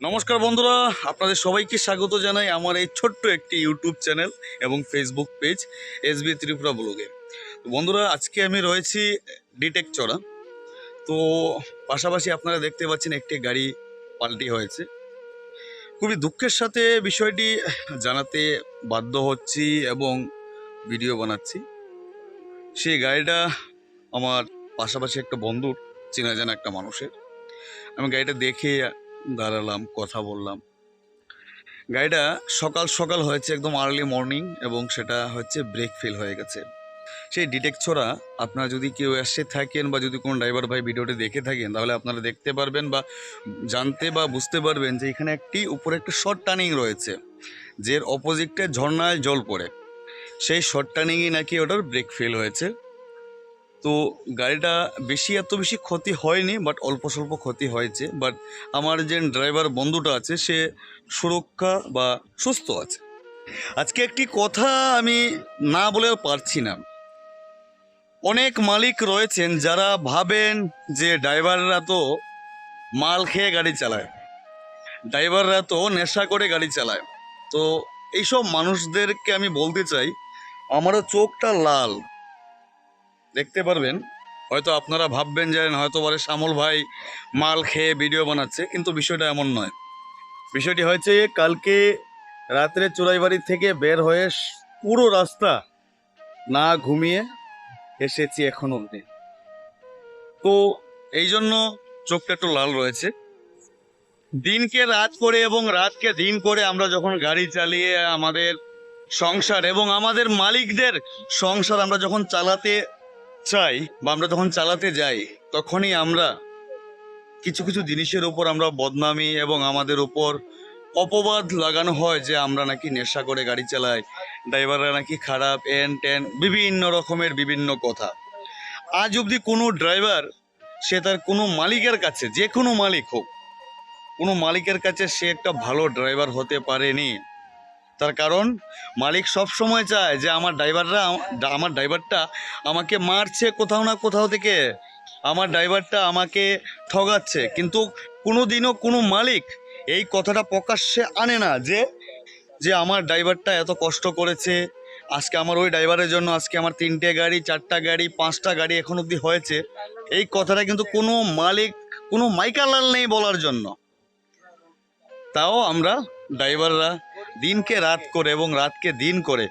নমস্কার বন্ধুরা, আপনাদের সবাইকে স্বাগত জানাই আমার এই ছোট্ট একটি ইউটিউব চ্যানেল এবং Facebook page S B Tripura ব্লগে। বন্ধুরা, আজকে আমি রয়েছি ডিটেক চড়া। তো পাশাপাশি আপনারা দেখতে পাচ্ছেন একটি গাড়ি পাল্টি হয়েছে। খুবই দুঃখের সাথে বিষয়টি জানাতে বাধ্য হচ্ছি এবং ভিডিও বানাচ্ছি। সেই গাড়িটা আমার পাশাপাশি একটা বন্ধুর চেনা জানা একটা মানুষের। আমি গাড়িটা দেখে দাঁড়ালাম, কথা বললাম। গাড়িটা সকাল সকাল হয়েছে, একদম আর্লি মর্নিং এবং সেটা হচ্ছে ব্রেক ফেল হয়ে গেছে। সেই ডিটেক্ট ছোড়া, আপনারা যদি কেউ এসে থাকেন বা যদি কোনো ড্রাইভার ভাই ভিডিওটি দেখে থাকেন, তাহলে আপনারা দেখতে পারবেন বা জানতে বা বুঝতে পারবেন যে এখানে একটি উপরে একটা শর্ট টার্নিং রয়েছে, যের অপোজিটে ঝর্ণায় জল পড়ে। সেই শর্ট টার্নিংই নাকি ওটার ব্রেক ফেল হয়েছে। তো গাড়িটা বেশি এত বেশি ক্ষতি হয়নি বাট অল্প স্বল্প ক্ষতি হয়েছে। বাট আমার যে ড্রাইভার বন্ধুটা আছে, সে সুরক্ষা বা সুস্থ আছে। আজকে একটি কথা আমি না বলে পারছি না। অনেক মালিক রয়েছেন যারা ভাবেন যে ড্রাইভাররা তো মাল খেয়ে গাড়ি চালায় ড্রাইভাররা তো নেশা করে গাড়ি চালায়। তো এইসব মানুষদেরকে আমি বলতে চাই, আমারও চোখটা লাল। দেখতে পারবেন। হয়তো আপনারা ভাববেন যে হয়তো বলে শ্যামল ভাই মাল খেয়ে ভিডিও বানাচ্ছে, কিন্তু বিষয়টা এমন নয়। বিষয়টি হয়েছে, কালকে রাত্রে চোরাইবাড়ি থেকে বের হয়ে পুরো রাস্তা না ঘুমিয়ে এসেছি এখন অবধি। তো এই জন্য চোখটা একটু লাল রয়েছে। দিনকে রাত করে এবং রাতকে দিন করে আমরা যখন গাড়ি চালিয়ে আমাদের সংসার এবং আমাদের মালিকদের সংসার আমরা যখন চালাতে চাই বা আমরা যখন চালাতে যাই, তখনই আমরা কিছু কিছু জিনিসের উপর আমরা বদনামি এবং আমাদের উপর অপবাদ লাগানো হয় যে আমরা নাকি নেশা করে গাড়ি চালাই, ড্রাইভাররা নাকি খারাপ, এন, টেন, বিভিন্ন রকমের বিভিন্ন কথা। আজ অবধি কোনো ড্রাইভার, সে তার কোনো মালিকের কাছে, যে কোনো মালিক হোক, কোনো মালিকের কাছে সে একটা ভালো ড্রাইভার হতে পারেনি। তার কারণ মালিক সব সময় চায় যে আমার ড্রাইভাররা, আমার ড্রাইভারটা আমাকে মারছে কোথাও না কোথাও থেকে। আমার ড্রাইভারটা আমাকে ঠগাচ্ছে। কিন্তু কোনো দিনও কোনো মালিক এই কথাটা প্রকাশ্যে আনে না যে যে আমার ড্রাইভারটা এত কষ্ট করেছে। আজকে আমার ওই ড্রাইভারের জন্য আজকে আমার তিনটে গাড়ি, চারটা গাড়ি, পাঁচটা গাড়ি এখন অবধি হয়েছে। এই কথাটা কিন্তু কোনো মালিক, কোনো মাইকালাল নেই বলার জন্য। তাও আমরা ড্রাইভাররা দিনকে রাত করে এবং রাতকে দিন করে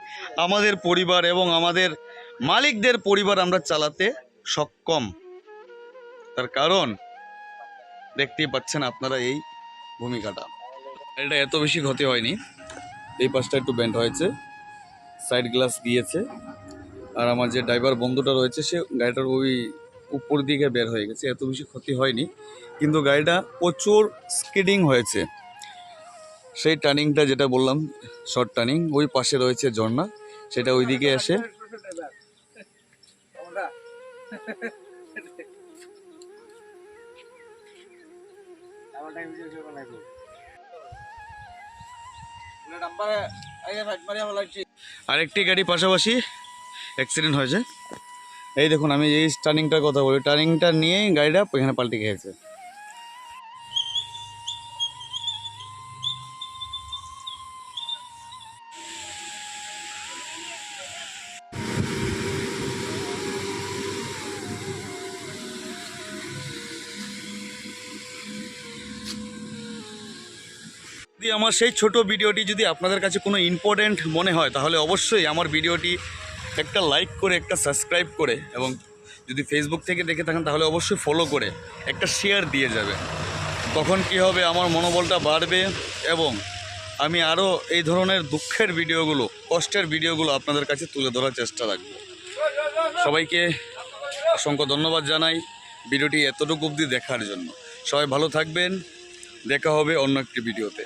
আমাদের পরিবার এবং আমাদের মালিকদের পরিবার আমরা চালাতে সক্ষম। তার কারণ দেখতেই পাচ্ছেন আপনারা এই ভূমিকাটা। এটা এত বেশি ক্ষতি হয়নি। এই পাশটা একটু বেন্ড হয়েছে সাইড গ্লাস গিয়েছে আর আমার যে ড্রাইভার বন্ধুটা রয়েছে, সে গাড়িটার ওই উপর দিকে বের হয়ে গেছে, এত বেশি ক্ষতি হয়নি। কিন্তু গাড়িটা প্রচুর স্কিডিং হয়েছে। সেই টার্নিংটা যেটা বললাম শর্ট টার্নিং ওই পাশে রয়েছে ঝর্ণা, সেটা ওই ওইদিকে এসে আরেকটি গাড়ি পাশাপাশি অ্যাক্সিডেন্ট হয়েছে। এই দেখুন, আমি এই টার্নিংটার কথা বলি। টার্নিংটা নিয়েই গাড়িটা এখানে পাল্টে খেয়েছে যদি আমার সেই ছোট ভিডিওটি যদি আপনাদের কাছে কোনো ইম্পর্ট্যান্ট মনে হয়, তাহলে অবশ্যই আমার ভিডিওটি একটা লাইক করে, একটা সাবস্ক্রাইব করে এবং যদি ফেসবুক থেকে দেখে থাকেন, তাহলে অবশ্যই ফলো করে একটা শেয়ার দিয়ে যাবে। তখন কি হবে? আমার মনোবলটা বাড়বে এবং আমি আরও এই ধরনের দুঃখের ভিডিওগুলো, কষ্টের ভিডিওগুলো আপনাদের কাছে তুলে ধরার চেষ্টা রাখব। সবাইকে অসংখ্য ধন্যবাদ জানাই ভিডিওটি এতটুকু অবধি দেখার জন্য। সবাই ভালো থাকবেন। দেখা হবে অন্য একটি ভিডিওতে।